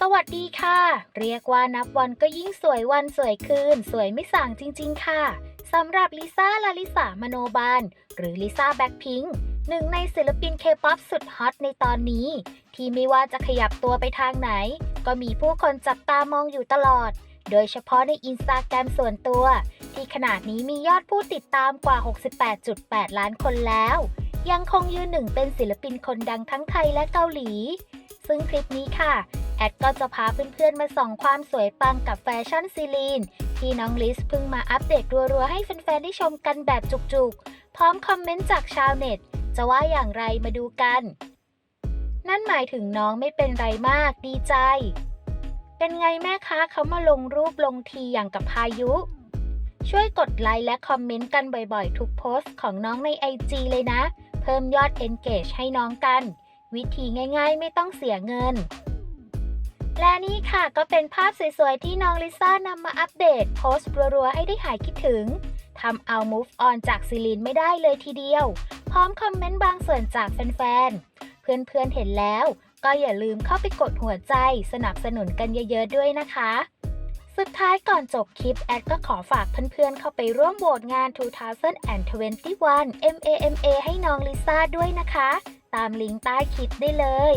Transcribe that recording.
สวัสดีค่ะ เรียกว่านับวันก็ยิ่งสวยวันสวยคืน สวยไม่ส่างจริง ๆ ค่ะสำหรับลิซ่าลาลิสามโนบาล หรือลิซ่าแบ็คพิงค์หนึ่งในศิลปินเคป๊อปสุดฮอตในตอนนี้ ที่ไม่ว่าจะขยับตัวไปทางไหน ก็มีผู้คนจับตามองอยู่ตลอด โดยเฉพาะในอินสตาแกรมส่วนตัว ที่ขนาดนี้มียอดผู้ติดตามกว่า 68.8 ล้านคนแล้ว ยังคงยืนหนึ่งเป็นศิลปินคนดังทั้งไทยและเกาหลี ซึ่งคลิปนี้ค่ะ แอดก็จะพาเพื่อนๆมาส่องความสวยปังกับแฟชั่นซีลีน ที่น้องลิสเพิ่งมาอัปเดตรัวๆ ให้แฟนๆได้ชมกันแบบจุกๆ พร้อมคอมเมนต์จากชาวเน็ต จะว่าอย่างไรมาดูกัน นั่นหมายถึงน้องไม่เป็นไรมากดีใจ เป็นไงแม่คะเขามาลงรูปลงทีอย่างกับพายุ ช่วยกดไลค์และคอมเมนต์กันบ่อยๆ ทุกโพสต์ของน้องใน IG เลยนะ เพิ่มยอด Engage ให้น้องกัน วิธีง่าย ๆ ไม่ต้องเสียเงิน และนี่ค่ะก็เป็นภาพสวยๆ ที่น้องลิซ่านำมาอัปเดต โพสต์รัวๆ ให้ได้หายคิดถึงทำเอา move on จากซิลินไม่ได้เลยทีเดียว พร้อมคอมเมนต์บางส่วนจากแฟนๆ เพื่อนๆเห็นแล้ว ก็อย่าลืมเข้าไปกดหัวใจสนับสนุนกันเยอะๆด้วยนะคะ สุดท้ายก่อนจบคลิป แอดก็ขอฝากเพื่อนๆ เข้าไปร่วมโหวตงาน 2021 MAMA ให้น้องลิซ่าด้วยนะคะ ตามลิงก์ใต้คลิปได้เลย